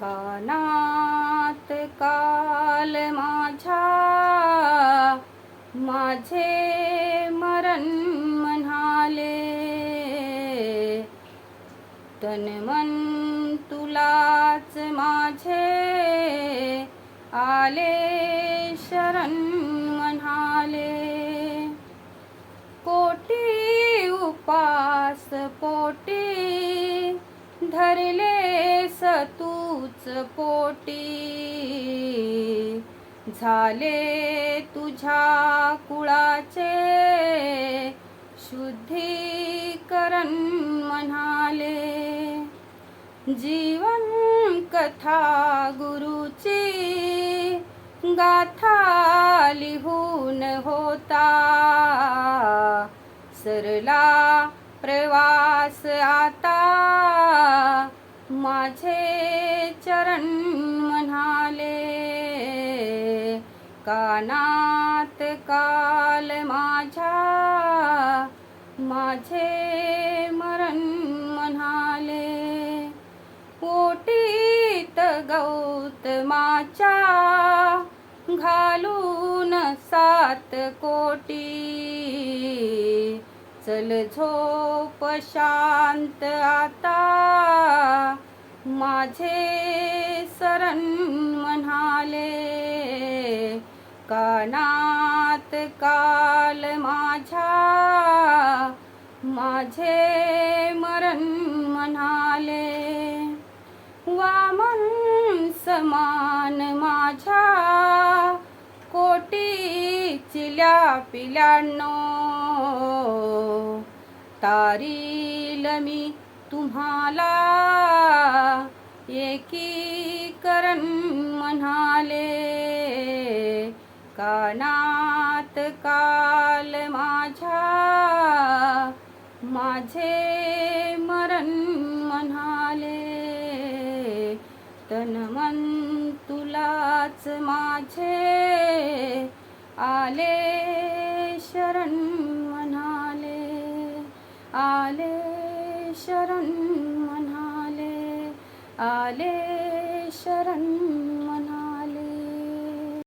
कानात काल माझ्या माझे मरण म्हणाले. तन मन तुलाच माझे आले शरण म्हणाले. कोटी उपास पोटी धरले तूच पोटी झाले तुझ्या कुळाचे शुद्धीकरण म्हणाले. जीवन कथा गुरुची गाथा लिहून होता. सरला प्रवास आता माझे चरण म्हणाले कानात काल माझ्या माझे मरण म्हणाले. पोटीत गौतमाच्या घालून सात कोटी चल झोप शांत आता. माझे सरण म्हणाले कानात काल माझ्या. माझे मरण म्हणाले वामन समान माझ्या. कोटी चिल्या पिलांनो तारील मी तुम्हाला एकीकरण म्हणाले. कानात काल माझ्या माझे मरण म्हणाले. तन मन तुलाच माझे आले शरण आले शरण म्हणाले आले शरण